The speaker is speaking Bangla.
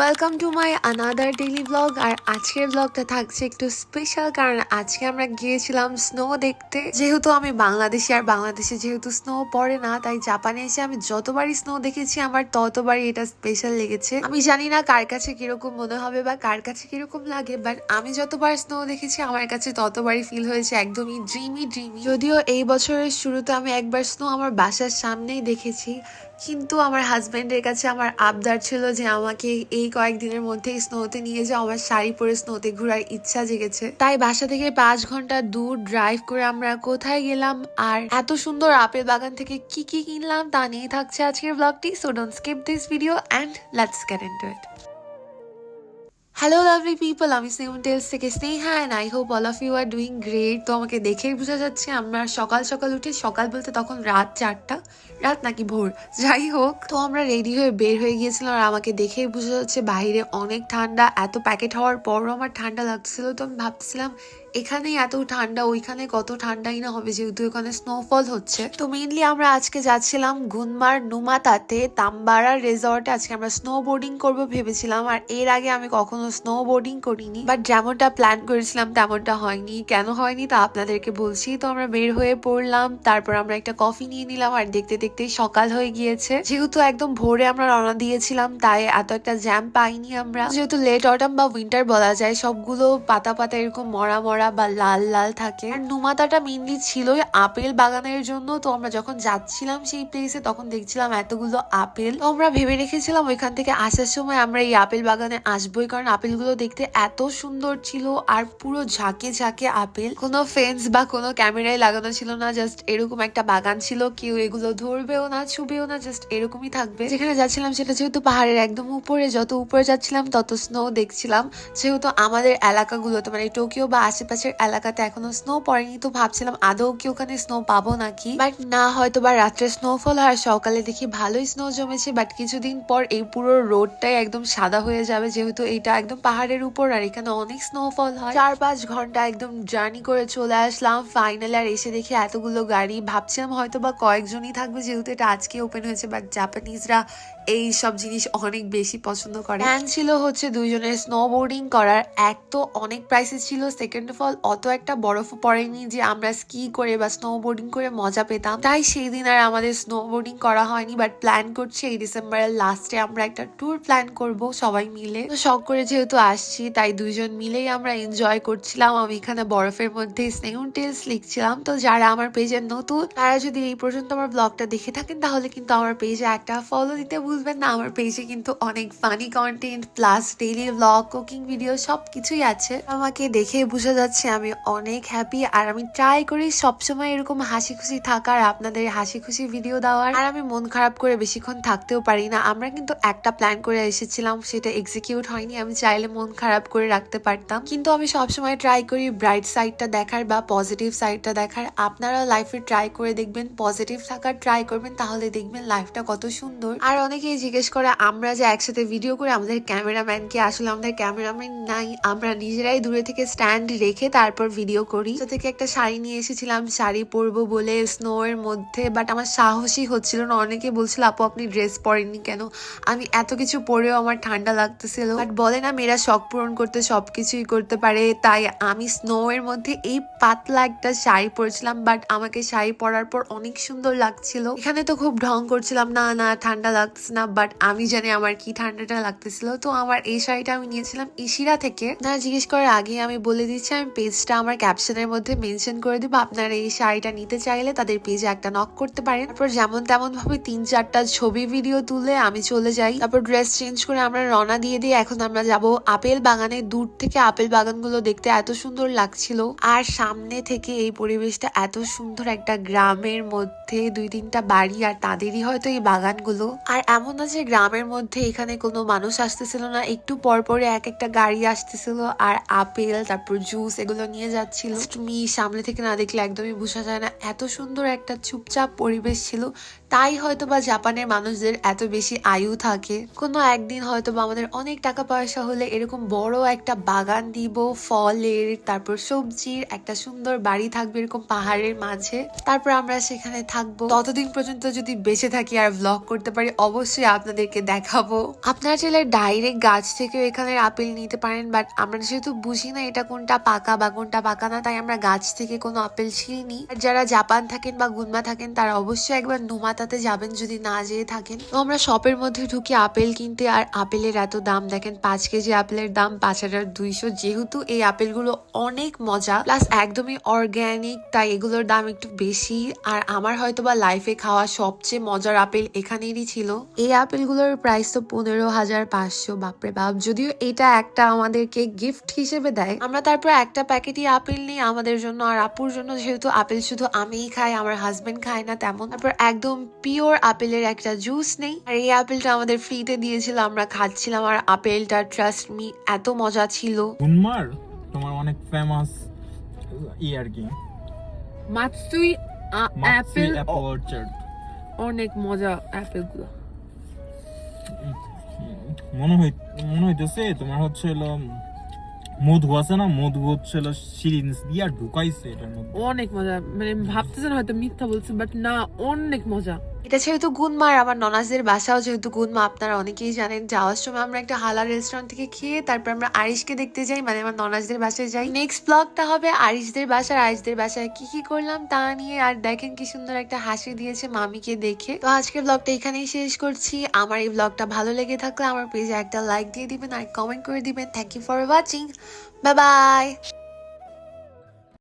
Welcome to my another daily blog আর আজকের ব্লগটা থাকছে একটু স্পেশাল কারণ আজকে আমরা গিয়েছিলাম স্নো দেখতে। যেহেতু আমি বাংলাদেশি আর বাংলাদেশে যেহেতু স্নো পড়ে না, তাই জাপানে এসে আমি যতবারই স্নো দেখেছি, আমার ততবারই এটা স্পেশাল লেগেছে। আমি জানি না কার কাছে কীরকম মনে হবে বা কার কাছে কীরকম লাগে বাট আমি যতবার স্নো দেখেছি, আমার কাছে ততবারই ফিল হয়েছে একদমই ড্রিমি ড্রিমি যদিও এই বছরের শুরুতে আমি একবার স্নো আমার বাসার সামনেই দেখেছি, কিন্তু আমার হাজব্যান্ডের কাছে আমার আবদার ছিল যে আমাকে এই কয়েকদিনের মধ্যে স্নোতে নিয়ে যাও, আমার শাড়ি পরে স্নোতে ঘোরার ইচ্ছা জেগেছে। তাই বাসা থেকে পাঁচ ঘণ্টা দূর ড্রাইভ করে আমরা কোথায় গেলাম আর এত সুন্দর আপেল বাগান থেকে কি কি কিনলাম তা নিয়ে থাকছে আজকের ব্লগটি so don't skip this video and let's get it hello lovely people আমি সেভেন টেলস থেকে Sneha and I hope all of you are doing great তো আমাকে দেখেই বোঝা যাচ্ছে আমরা সকাল সকাল উঠে সকাল বলতে তখন রাত চারটা, রাত নাকি ভোর। যাই হোক, তো আমরা রেডি হয়ে বের হয়ে গিয়েছিলাম আর আমাকে দেখেই বোঝা যাচ্ছে বাইরে অনেক ঠান্ডা। এত প্যাকেট হওয়ার পরও আমার ঠান্ডা লাগছিল, তো আমি ভাবছিলাম এখানেই এত ঠান্ডা, ওইখানে কত ঠান্ডাই না হবে যেহেতু এখানে স্নোফল হচ্ছে। তো মেইনলি আমরা আজকে যাচ্ছিলাম গুনমার, নুমাতাতে, তাম্বারা রেজর্টে আজকে আমরা স্নো বোর্ডিং করব ভেবেছিলাম, আর এর আগে আমি কখনো স্নো বোর্ডিং করিনি। বাট যেমনটা প্ল্যান করেছিলাম, তেমনটা হয়নি। কেন হয়নি তা আপনাদেরকে বলছি। তো আমরা বের হয়ে পড়লাম, তারপর আমরা একটা কফি নিয়ে নিলাম, আর দেখতে দেখতে সকাল হয়ে গিয়েছে। যেহেতু একদম ভোরে আমরা রওনা দিয়েছিলাম, তাই এত একটা জ্যাম পাইনি আমরা। যেহেতু লেট অটাম বা উইন্টার বলা যায়, সবগুলো পাতা পাতা এরকম মরা মরা বা লাল লাল থাকে। আর নুমাতাটা মেইনলি ছিল আপেল বাগানের জন্য। তো আমরা যখন যাচ্ছিলাম সেই প্লেসে তখন দেখছিলাম এতগুলো আপেল। তো আমরা ভেবে রেখেছিলাম ওইখান থেকে আসার সময় আমরা এই আপেল বাগানে আসবোই। কারণ আপেলগুলো দেখতে এত সুন্দর ছিল আর পুরো ঝাঁকে ঝাঁকে আপেল। কোনো ফেন্স বা কোনো ক্যামেরায় লাগানো ছিল না। জাস্ট এরকম একটা বাগান ছিল। কেউ এগুলো ধরবেও না, ছুবেও না জাস্ট এরকমই থাকবে। যেখানে যাচ্ছিলাম সেটা যেহেতু পাহাড়ের একদম উপরে। যত উপরে যাচ্ছিলাম, তত স্নো দেখছিলাম। যেহেতু আমাদের এলাকাগুলোতে মানে টোকিও বা আশেপাশের এলাকাতে এখনও স্নো পড়েনি, তো ভাবছিলাম আদৌ কি ওখানে স্নো পাবো নাকি? বাট না হয়তো বা রাত্রে স্নোফল আর সকালে দেখি ভালোই স্নো জমেছে বাট কিছুদিন পর এই পুরো রোডটাই একদম সাদা হয়ে যাবে, যেহেতু এটা একদম পাহাড়ের উপর, আর এখানে অনেক স্নোফল হয়। চার পাঁচ ঘণ্টা একদম জার্নি করে চলে আসলাম ফাইনালি আর এসে দেখি এতগুলো গাড়ি, ভাবছিলাম হয়তো বা কয়েকজনই থাকবে, যেহেতু এটা আজকে ওপেন হয়েছে বাট জাপানিজরা এই সব জিনিস অনেক বেশি পছন্দ করে। প্ল্যান ছিল হচ্ছে দুইজনের স্নো বোর্ডিং করার। এক তো অনেক প্রাইসেস ছিল। সেকেন্ড অফ অল অত একটা বরফ পড়েনি যে আমরা স্কি করে বা স্নো বোর্ডিং করে মজা পেতাম। তাই সেই দিন আর আমাদের স্নো বোর্ডিং করা হয়নি বাট প্ল্যান করছি এই ডিসেম্বরের লাস্টে আমরা একটা ট্যুর প্ল্যান করব সবাই মিলে। তো শখ করে যেহেতু আসছি, তাই দুইজন মিলেই আমরা এনজয় করছিলাম। আমি এখানে বরফের মধ্যে স্নেউন টেলস লিখছিলাম। তো যারা আমার পেজের নতুন, তারা যদি এই পর্যন্ত আমার ব্লগটা দেখে থাকেন, তাহলে কিন্তু আমার পেজে একটা ফলো দিতে ভুলবেন না, আমার পেজে কিন্তু অনেক funny content plus daily blog cooking video সব কিছুই আছে। আমাকে দেখে বোঝা যাচ্ছে আমি অনেক হ্যাপি আর আমি ট্রাই করি সবসময় এরকম হাসি খুশি থাকার, আপনাদের হাসি খুশি ভিডিও দেওয়ার, আর আমি মন খারাপ করে বেশিক্ষণ থাকতেও পারি না। আমরা কিন্তু একটা প্ল্যান করে এসেছিলাম, সেটা এক্সিকিউট হয়নি, আমি চাইলে মন খারাপ করে রাখতে পারতাম। কিন্তু আমি সবসময় ট্রাই করি ব্রাইট সাইডটা দেখার বা পজিটিভ সাইডটা দেখার। আপনারা লাইফে ট্রাই করে দেখবেন পজিটিভ থাকার ট্রাই করবেন, তাহলে দেখবেন লাইফটা কত সুন্দর। আর অনেকেই জিজ্ঞেস করে, আমরা যে একসাথে ভিডিও করে আমাদের ক্যামেরাম্যানকে আসলে আমাদের ক্যামেরাম্যান নাই, আমরা নিজেরাই দূরে থেকে স্ট্যান্ড রেখে তারপর ভিডিও করি। তো থেকে একটা শাড়ি নিয়ে এসেছিলাম, শাড়ি পরবো বলে স্নো এর মধ্যে বাট আমার সাহসই হচ্ছিল না। অনেকে বলছিল, আপু, আপনি ড্রেস পরেননি কেন? আমি এত কিছু পরেও আমার ঠান্ডা লাগতেছিল। বাট বলে না, মেয়েরা শখ পূরণ করতে, সবকিছুই করতে পারে, তাই আমি স্নো এর মধ্যে এই পাতলা একটা শাড়ি পরেছিলাম বাট আমাকে শাড়ি পরার পর অনেক সুন্দর লাগছিল। এখানে তো খুব ঢং করছিলাম, না না, ঠান্ডা লাগছে না বাট আমি জানি আমার কি ঠান্ডাটা লাগতেছিল। তো আমার এই শাড়িটা আমি নিয়েছিলাম ইশিরা থেকে। না জিজ্ঞেস করার আগে আমি বলে দিচ্ছি, আমি পেজটা আমার ক্যাপশনের মধ্যে মেনশন করে দিব। আপনারা এই শাড়িটা নিতে চাইলে তাদের পেজে একটা নক করতে পারেন। তারপর যেমন তেমন ভাবে তিন, চারটা ছবি ভিডিও তুলে আমি চলে যাই। তারপর ড্রেস চেঞ্জ করে আমরা রওনা দিয়ে দিই। এখন আমরা যাব আপেল বাগানে। দূর থেকে আপেল বাগানগুলো দেখতে এত সুন্দর লাগছিল। আর সামনে থেকে এই পরিবেশটা এত সুন্দর একটা গ্রামের মধ্যে দুই, তিনটা বাড়ি আর তাদেরই হয়তো এই বাগানগুলো। আর এমন না যে গ্রামের মধ্যে এখানে কোনো মানুষ আসতেছিল না, একটু পর পরে এক একটা গাড়ি আসতেছিল আর আপেল, তারপর জুস এগুলো নিয়ে যাচ্ছিল। তুমি সামনে থেকে না দেখলে একদমই বোঝা যায় না। এত সুন্দর একটা চুপচাপ পরিবেশ ছিল। তাই হয়তো বা জাপানের মানুষদের এত বেশি আয়ু থাকে। কোনো একদিন হয়তো বা আমাদের অনেক টাকা পয়সা হলে এরকম বড় একটা বাগান দিব, ফলের, তারপর সবজির একটা সুন্দর বাড়ি থাকবে এরকম পাহাড়ের মাঝে। তারপর আমরা সেখানে থাকব। ততদিন পর্যন্ত যদি বেঁচে থাকি আর ব্লগ করতে পারি, অবশ্যই অবশ্যই আপনাদেরকে দেখাবো। আপনারা চাইলে ডাইরেক্ট গাছ থেকেও এখানের আপেল নিতে পারেন বাট আমরা যেহেতু বুঝি না এটা কোনটা পাকা বা কোনটা পাকা না, তাই আমরা গাছ থেকে কোনো আপেল ছিঁড়িনি। আর যারা জাপান থাকেন বা গুনমা থাকেন, তারা অবশ্যই একবার নুমাতাতে যাবেন যদি না যেয়ে থাকেন। তো আমরা শপের মধ্যে ঢুকি আপেল কিনতে, আর আপেলের এত দাম, দেখেন পাঁচ কেজি আপেলের দাম পাঁচ হাজার দুইশো, যেহেতু এই আপেলগুলো অনেক মজা প্লাস একদমই অর্গ্যানিক তাই এগুলোর দাম একটু বেশি। আর আমার হয়তো বা লাইফে খাওয়া সবচেয়ে মজার আপেল এখানেরই ছিল। এই আপেলগুলোর প্রাইস তো পনেরো হাজার পাঁচশো বাপরে বাপ। যদিও এটা একটা আমাদেরকে গিফট হিসেবে দেয়। আমরা তারপর একটা প্যাকেটই আপেল নিই আমাদের জন্য। আর আপুর জন্য যেহেতু আপেল শুধু আমিই খাই আমার হাজবেন্ড খায় না তেমন। তারপর একদম পিওর আপেলের একটা জুস নেই। আর এই আপেলটা আমাদের ফ্রিতে দিয়েছিল আমরা খাচ্ছিলাম। আর আপেলটা ট্রাস্ট মি এত মজা ছিল। গুনমার তোমার অনেক ফেমাস ই আর কি। মাতসুই অ্যাপেল অর্চার্ড অনেক মজা অ্যাপেলগুলো মনে হই মনে হইতেছে তোমার হচ্ছে হলো, মধু আছে না, মধু হচ্ছিল সিরিঞ্জ দিয়ে ঢুকাইছে এটার মধ্যে। অনেক মজা মানে ভাবতেছেন হয়তো মিথ্যা বলছে বাট না, অনেক মজা। এটা যেহেতু গুনমা আর আমার ননাজদের বাসাও যেহেতু গুনমা, আপনারা অনেকেই জানেন, যাওয়ার সময় আমরা একটা হালাল রেস্টুরেন্ট থেকে খেয়ে তারপর আমরা আরিশকে দেখতে যাই মানে আমার ননাজদের বাসায় যাই। নেক্সট ব্লগটা হবে আরিশদের বাসার, আরিশদের বাসায় কি কি করলাম তা নিয়ে, আর দেখেন কি সুন্দর একটা হাসি দিয়েছে মামিকে দেখে। তো আজকের ব্লগটা এখানেই শেষ করছি। আমার এই ব্লগটা ভালো লেগে থাকলে আমার পেজে একটা লাইক দিয়ে দিবেন, আর কমেন্ট করে দিবেন। Thank you for watching bye bye